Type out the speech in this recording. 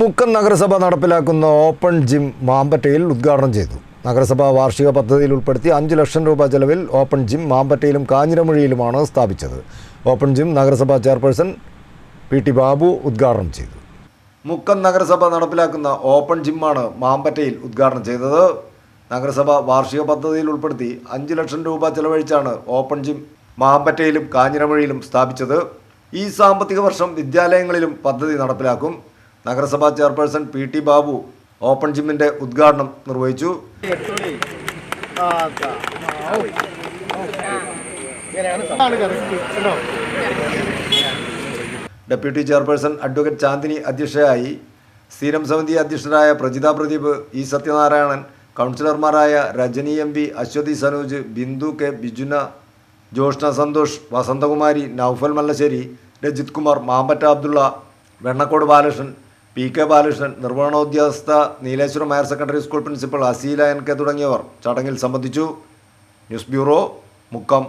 മുക്കം നഗരസഭ നടപ്പിലാക്കുന്ന open gym മാമ്പറ്റയിൽ ഉദ്ഘാടനം ചെയ്തു. നഗരസഭ വാർഷിക പദ്ധതിയിൽ ഉൾപ്പെടുത്തി അഞ്ച് ലക്ഷം രൂപ ചെലവിൽ ഓപ്പൺ ജിം മാമ്പറ്റയിലും കാഞ്ഞിരമൊഴിയിലുമാണ് സ്ഥാപിച്ചത്. ഓപ്പൺ ജിം നഗരസഭാ ചെയർപേഴ്സൺ പി ടി ബാബു ഉദ്ഘാടനം ചെയ്തു. മുക്കം നഗരസഭ നടപ്പിലാക്കുന്ന ഓപ്പൺ ജിമ്മാണ് മാമ്പറ്റയിൽ ഉദ്ഘാടനം ചെയ്തത്. നഗരസഭ വാർഷിക പദ്ധതിയിൽ ഉൾപ്പെടുത്തി അഞ്ച് ലക്ഷം രൂപ ചെലവഴിച്ചാണ് ഓപ്പൺ ജിം മാമ്പറ്റയിലും കാഞ്ഞിരമൊഴിയിലും സ്ഥാപിച്ചത്. ഈ സാമ്പത്തിക വർഷം വിദ്യാലയങ്ങളിലും പദ്ധതി നടപ്പിലാക്കും. നഗരസഭാ chairperson P T Babu open ജിമ്മിന്റെ ഉദ്ഘാടനം നിർവഹിച്ചു. ഡെപ്യൂട്ടി ചെയർപേഴ്സൺ അഡ്വക്കേറ്റ് ചാന്ദിനി അധ്യക്ഷയായി സ്ഥിരം സമിതി അധ്യക്ഷരായ പ്രജിത പ്രദീപ് ഇ സത്യനാരായണൻ കൗൺസിലർമാരായ Rajani M P Aswathi Sanoj Bindu K Bijuna Joshna Santhosh Vasanthakumari Noufal Mallassery Rajith Kumar Mambatta Abdulla Vennakode Balakrishnan P K Balakrishnan നിർവഹണോദ്യോഗസ്ഥ Nileshwaram higher secondary school principal Aseela N K തുടങ്ങിയവർ ചടങ്ങിൽ സംബന്ധിച്ചു. News bureau Mukkam.